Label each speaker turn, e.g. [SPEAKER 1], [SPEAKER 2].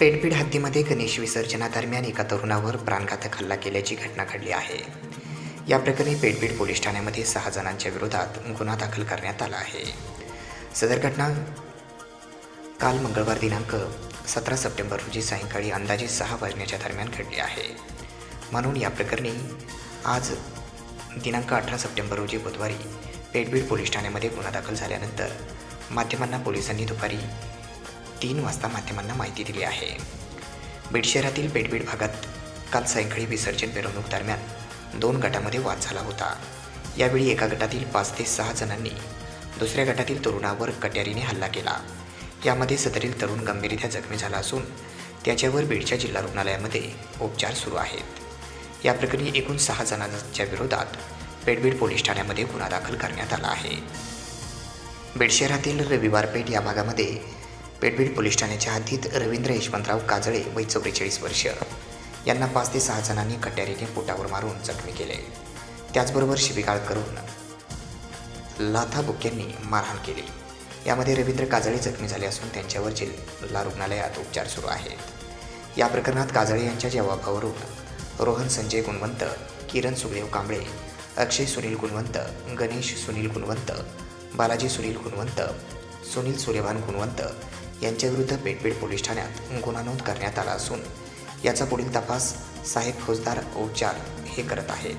[SPEAKER 1] पेडबीड हद्दीमध्ये गणेश विसर्जनादरम्यान एका तरुणावर प्राणघातक हल्ला केल्याची घटना घडली आहे. या प्रकरणी पेडबीड पोलीस ठाण्यामध्ये सहा जणांच्या विरोधात गुन्हा दाखल करण्यात आला आहे. सदर घटना काल मंगळवार दिनांक सतरा सप्टेंबर रोजी सायंकाळी अंदाजे सहा वाजण्याच्या दरम्यान घडली आहे. म्हणून या प्रकरणी आज दिनांक अठरा सप्टेंबर रोजी बुधवारी पेटबीड पोलीस ठाण्यामध्ये गुन्हा दाखल झाल्यानंतर माध्यमांना पोलिसांनी दुपारी तीन वाजता माध्यमांना माहिती दिली आहे. बीड शहरातील पेटबीड भागात काल सायंकाळी विसर्जन मिरवणूक दरम्यान दोन गटामध्ये वाद झाला होता. यावेळी एका गटातील पाच ते सहा जणांनी दुसऱ्या गटातील तरुणावर कट्यारीने हल्ला केला. यामध्ये सदरील तरुण गंभीररित्या जखमी झाला असून त्याच्यावर बीडच्या जिल्हा रुग्णालयामध्ये उपचार सुरू आहेत. या प्रकरणी एकूण सहा जणांच्या विरोधात पेडबीड पोलीस ठाण्यामध्ये गुन्हा दाखल करण्यात आला आहे. बीड शहरातील रविवार पेठ या भागामध्ये पेठबीड पोलीस ठाण्याच्या हद्दीत रवींद्र यशवंतराव काजळे वय चौवेचाळीस वर्ष. यांना पाच ते सहा जणांनी कट्यारीने पोटावर मारून जखमी केले. त्याचबरोबर शिबिगाळ करून लाथाबुक्यांनी मारहाण केली. यामध्ये रवींद्र काजळे जखमी झाले असून त्यांच्यावर जिल्हा रुग्णालयात उपचार सुरू आहेत. या प्रकरणात काजळे यांच्या जबाबावरून रोहन संजय गुणवंत किरण सुखदेव कांबळे अक्षय सुनील गुणवंत गणेश सुनील गुणवंत बालाजी सुनील गुणवंत सुनील सूर्यभान गुणवंत यांच्याविरुद्ध पेटपेड पोलीस ठाण्यात गुन्हा नोंद करण्यात आला असून याचा पुढील तपास साहेब फौजदार औचार हे करत आहेत.